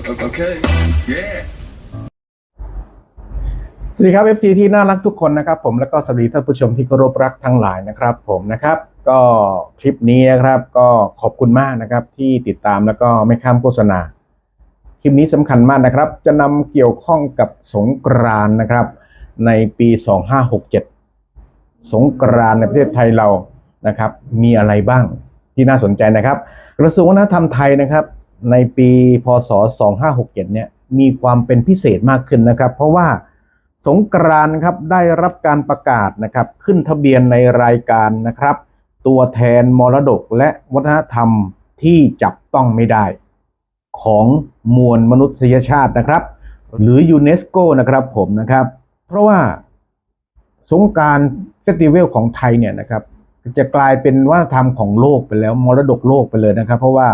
Okay. Yeah. สวัสดีครับ FC ที่น่ารักทุกคนนะครับ ผมแล้วก็สวัสดีท่านผู้ชมที่เคารพรักทั้งหลายนะครับ ผมนะครับ ก็คลิปนี้นะครับก็ขอบคุณมากนะครับ ที่ติดตามแล้วก็ไม่ข้ามโฆษณา คลิปนี้สำคัญมากนะครับ จะนำเกี่ยวข้องกับสงกรานนะครับ ในปี 2567 สงกรานในประเทศไทยเรานะครับ มีอะไรบ้างที่น่าสนใจนะครับ กระทรวงวัฒนธรรมไทยนะครับ ในปีพศ 2567 เนี่ยมีความเป็นพิเศษมากขึ้นนะครับ เพราะว่าสงกรานครับได้รับการประกาศนะครับ ขึ้นทะเบียนในรายการนะครับ ตัวแทนมรดกและวัฒนธรรมที่จับต้องไม่ได้ ของมวลมนุษยชาตินะครับ หรือยูเนสโกนะครับผมนะครับ เพราะว่าสงการเฟสติวัลของไทยเนี่ยนะครับ จะกลายเป็นวัฒนธรรมของโลกไปแล้วมรดกโลกไปเลยนะครับ เพราะว่า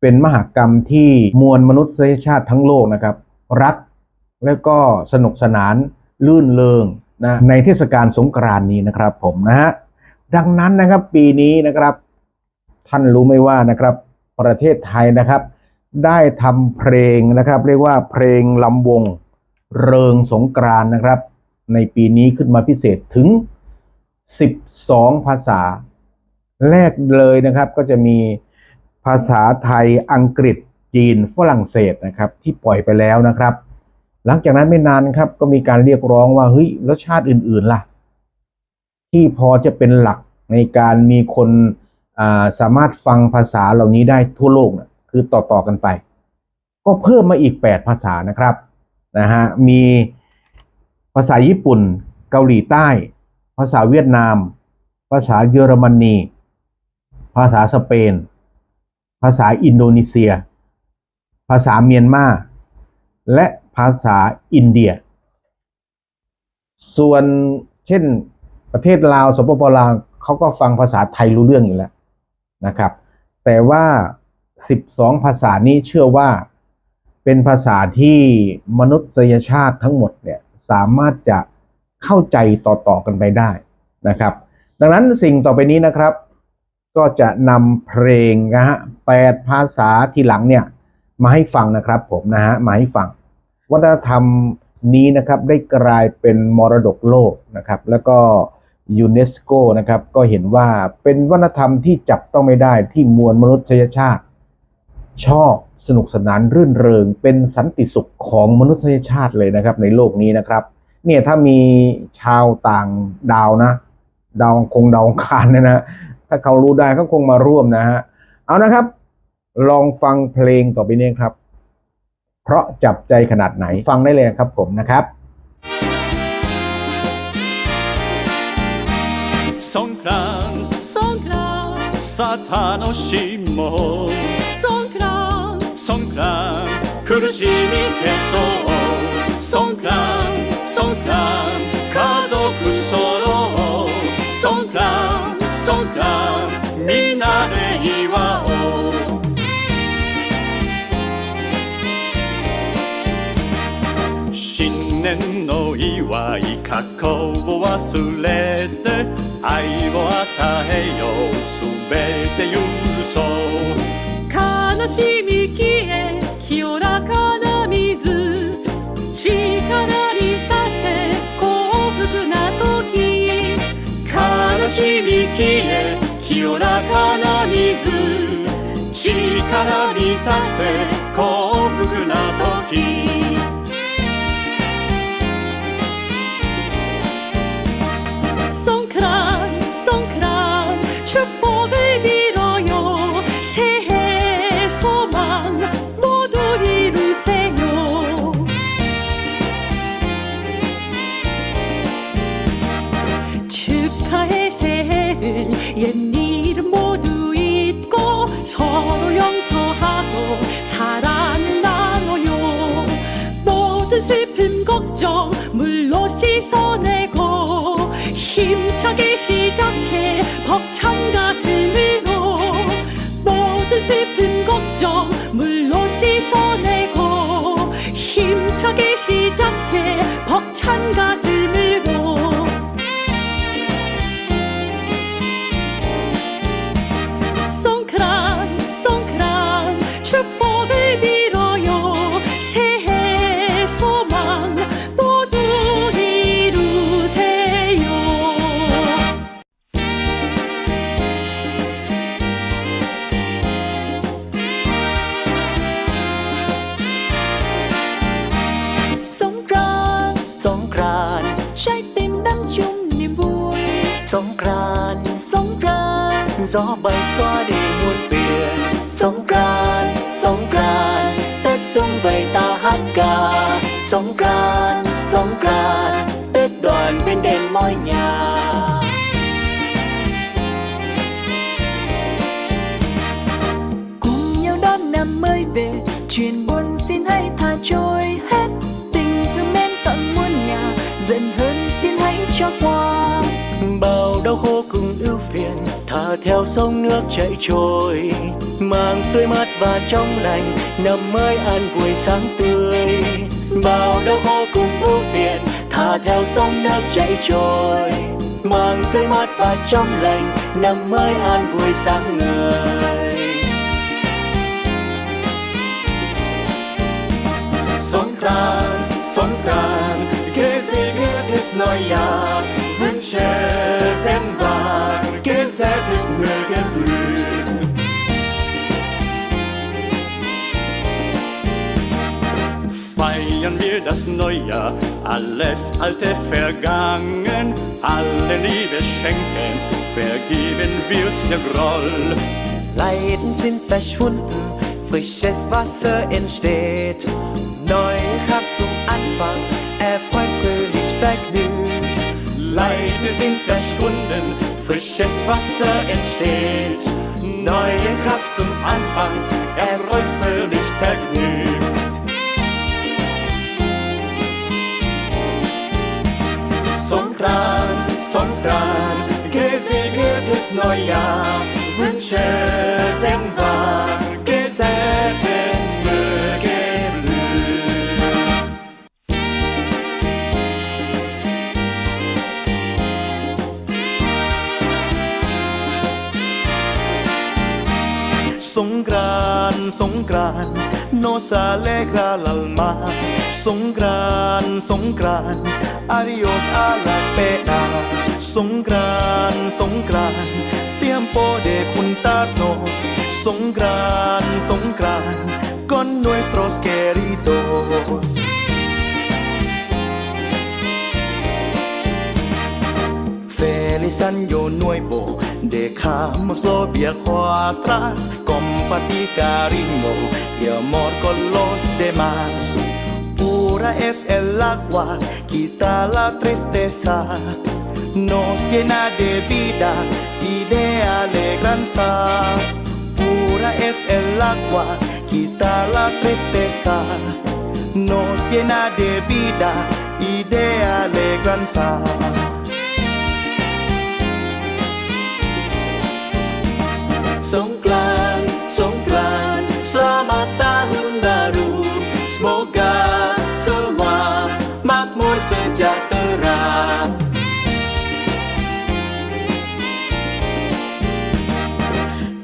เป็นมหากรรมที่มวลมนุษยชาติทั้งโลกนะครับ รักแล้วก็สนุกสนานลื่นเลงนะในเทศกาลสงกรานต์นี้นะครับผมนะฮะดังนั้นนะครับปีนี้นะครับ ท่านรู้ไหมว่านะครับ ประเทศไทยนะครับ ได้ทำเพลงนะครับ เรียกว่าเพลงลำวงเริงสงกรานต์นะครับ ในปีนี้ขึ้นมาพิเศษถึง 12 ภาษา แรกเลยนะครับก็จะมีาษาไทยอังกฤษจีนฝรั่งเศสนะครับที่ปล่อยไปแล้วนะครับ หลังจากนั้นไม่นานครับก็มีการเรียกร้องว่าเฮ้ยแล้วชาติอื่นๆล่ะ ที่พอจะเป็นหลักในการมีคนสามารถฟังภาษาเหล่านี้ได้ทั่วโลกนะคือต่อ ๆ กันไป ก็เพิ่มมาอีก 8 ภาษานะครับนะฮะมีภาษาญี่ปุ่น เกาหลีใต้ ภาษาเวียดนาม ภาษาเยอรมนี ภาษาสเปน ภาษาอินโดนีเซีย ภาษาเมียนมา และภาษาอินเดีย ส่วนเช่นประเทศลาวสปปลาวเขาก็ฟังภาษาไทยรู้เรื่องอยู่แล้วนะครับ แต่ว่า 12 ภาษานี้เชื่อว่าเป็นภาษาที่มนุษยชาติทั้งหมดเนี่ยสามารถจะเข้าใจต่อๆกันไปได้นะครับ ดังนั้นสิ่งต่อไปนี้นะครับ ก็จะนำเพลงนะฮะแปดภาษาทีหลังเนี่ยมาให้ฟังนะครับผมนะฮะมาให้ฟัง วัฒนธรรมนี้นะครับได้กลายเป็นมรดกโลกนะครับแล้วก็ยูเนสโกนะครับก็เห็นว่าเป็นวัฒนธรรมที่จับต้องไม่ได้ที่มวลมนุษยชาติ ชอบสนุกสนานรื่นเริง เป็นสันติสุขของมนุษยชาติเลยนะครับในโลกนี้นะครับเนี่ยถ้ามีชาวต่างดาวนะ ดาวคงดาวคารเนี่ยนะ ถ้าเขารู้ได้เขาคงมาร่วมนะฮะ เอานะครับ ลองฟังเพลงต่อไปนี้ครับ เพราะจับใจขนาดไหนฟังได้เลยครับผมนะครับ ソンクランソンクランさあ楽しもうソンクランソンクラン苦しみ消そう 新年の祝い過去を忘れて愛を与えようすべて許そう悲しみ消え清らかな水。力に立せ幸福な時悲しみ消え清らかな水。力に立せ幸福な時。 옛일은 모두 잊고 서로 용서하고 사랑 나눠요. 모든 슬픔 걱정 물로 씻어내고 힘차게 시작해 벅찬 가슴으로 모든 슬픔 걱정 물로 씻어내고 힘차게 시작해 벅찬 가슴 gió bay xóa đi muôn phiền. Sống ca sống ca tết xuân về ta hát ca. Sống ca sống ca tết đoàn bên đêm môi nhà. Cùng nhau đón năm mới về truyền buồn xin hãy tha trôi hết. Tình thương mến tận muôn nhà dần hơn xin hãy cho qua. Bao đau khổ cứ thả theo sông nước chảy trôi mang tươi mát và trong lành năm mới an vui sáng tươi. Bao đau khổ cùng vô phiền thả theo sông nước chảy trôi mang tươi mát và trong lành năm mới an vui sáng người. Songkran, Songkran, gesegnetes Neujahr, wünsche Neujahr, alles Alte vergangen, alle Liebe schenken, vergeben wird der Groll. Leiden sind verschwunden, frisches Wasser entsteht. Neue Kraft zum Anfang, erfreut, fröhlich, vergnügt. Leiden sind verschwunden, Frisches Wasser entsteht. Neue Kraft zum Anfang, erfreut, fröhlich, son gran, son gran, nos aleja el alma. Son gran, son gran, adiós a las penas. Son gran, son gran, tiempo de juntarnos. Son gran, son gran, con nuestros queridos. Feliz año nuevo dejamos lo viejo atrás, compartir cariño y amor con los demás. Pura es el agua, quita la tristeza, nos llena de vida y de alegranza. Pura es el agua, quita la tristeza, nos llena de vida y de alegranza. Songkran, Songkran, selamat tahun baru. Semoga semua makmur sejahtera.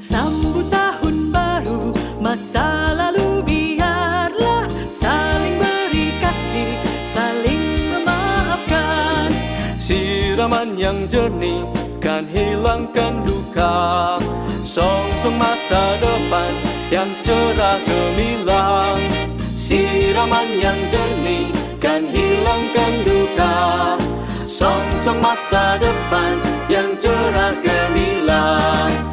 Sambut tahun baru Masa lalu biarlah Saling beri kasih Saling memaafkan. Siraman yang jernih kan hilangkan duka Song-song masa depan yang cerah gemilang. Siraman yang jernih kan hilangkan duka. Song-song masa depan yang cerah gemilang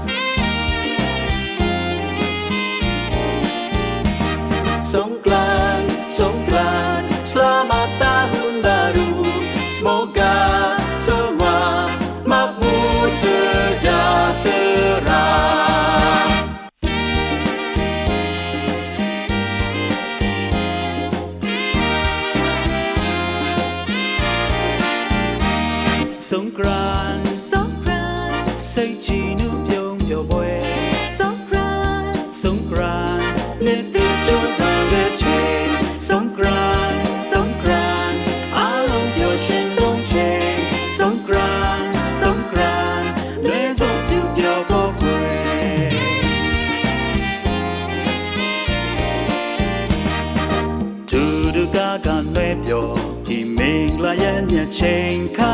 สงกรานต์สงกรานต์စိတ်ချနှုတ်ပြုံးပျော်ပွဲสงกรานต์สงกรานต์နေ့တချို့သောတဲ့ချေสงกรานต์สงกรานต์အားလုံးပျော်ရွှင်လုံးချေสงกรานต์สงกรานต์နေ့ဆုံးသူပျော်ဖို့ခွေ သူတို့ကကလွဲပြောဒီမင်္ဂလာရဲ့ညချင်းခါ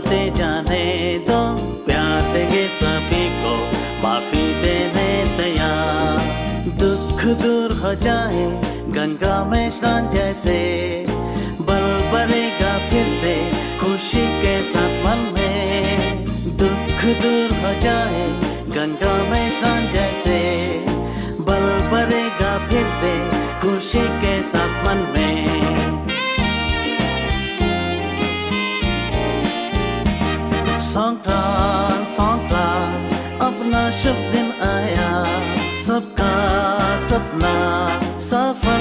बीती जाने दो, प्यार देंगे सभी को, माफ़ी देने तैयार। दुख दूर हो जाए, गंगा में स्नान जैसे, बल बनेगा फिर से खुशी के साथ मन में। दुख दूर हो जाए, गंगा में स्नान जैसे, बल बनेगा फिर से खुशी के साथ मन में। संक्रांत संक्रांत अपना शुभ दिन आया सबका सपना सफल